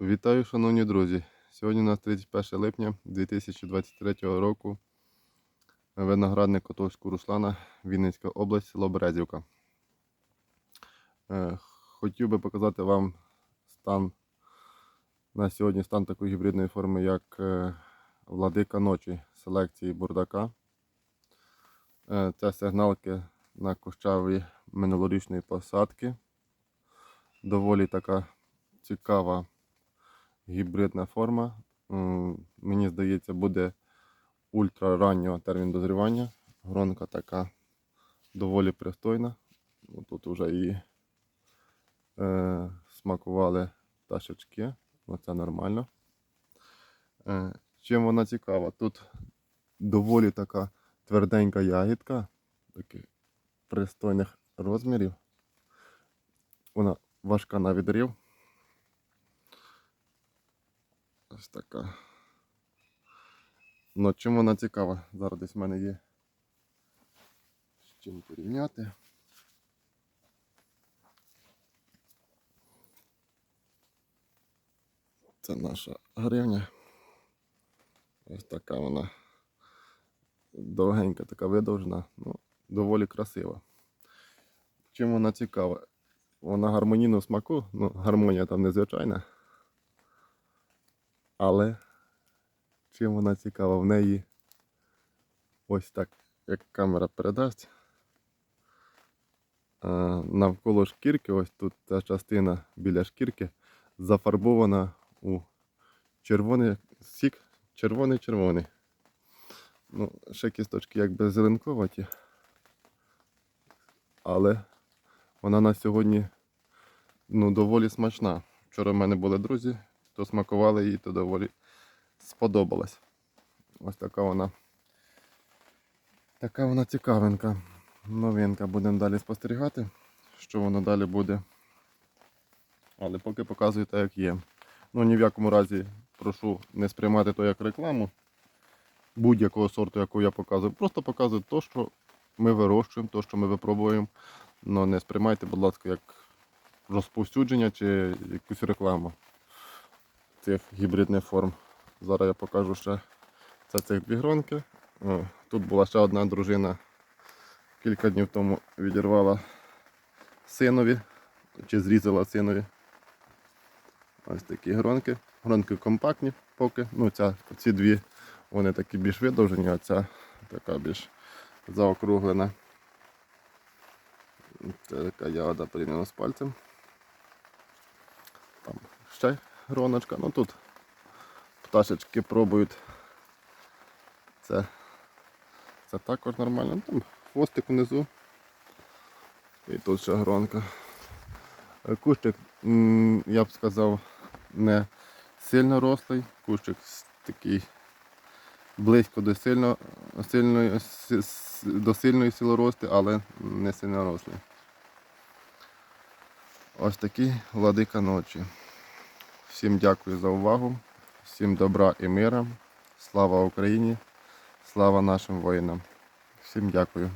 Вітаю, шановні друзі! Сьогодні у нас 31 липня 2023 року. Виноградник Котовського Руслана, Вінницька область, село Березівка. Е, Хотів би показати вам стан на сьогодні стан такої гібридної форми, як е, Владика ночі селекції бурдака. Е, Це сигналки на кущаві минулорічної посадки. Доволі така цікава гібридна форма. Мені здається, буде ультрараннього термін дозрівання. Гронка така доволі пристойна. Ну, Тут вже і е, смакували пташечки. Оце нормально. Е, чим вона цікава? Тут доволі така тверденька ягідка, таких пристойних розмірів. Вона важка на відрив. Ось така. Ну, чим вона цікава? Зараз десь в мене є з чим порівняти. Це наша гривня. Ось така вона довгенька, така видовжена, ну, доволі красива. Чим вона цікава? Вона гармонійного смаку, ну, гармонія там незвичайна. Але чим вона цікава, в неї ось так, як камера передасть. Навколо шкірки, ось тут ця частина біля шкірки зафарбована у червоний сік, червоний-червоний. Ну, ще кісточки якби зеленковаті. Але вона на сьогодні ну, доволі смачна. Вчора в мене були друзі, то смакували її, то доволі сподобалась. Ось така вона. Така вона цікавинка. Новинка. Будемо далі спостерігати, що воно далі буде. Але поки показую так, як є. Ну ні в якому разі прошу не сприймати то як рекламу будь-якого сорту, яку я показую. Просто показую те, що ми вирощуємо, те, що ми випробуємо. Но не сприймайте, будь ласка, як розповсюдження чи якусь рекламу цих гібридних форм. Зараз я покажу ще це цих дві гронки. О, Тут була ще одна дружина. Кілька днів тому відірвала синові чи зрізала синові. Ось такі гронки. Гронки компактні поки. Ну, ця, ці дві вони такі більш видовжені, а ця така більш заокруглена. Це така ягода порівняно з пальцем. Там ще гроночка. Ну тут пташечки пробують. Це, це також нормально. Ну, Там хвостик внизу. І тут ще гронка. Е, Кущик, я б сказав, не сильно рослий. Кущик такий близько до сильно, сильної, до сильної силорости, але не сильно рослий. Ось такі владика ночі. Всім дякую за увагу, всім добра і мира. Слава Україні, слава нашим воїнам. Всім дякую.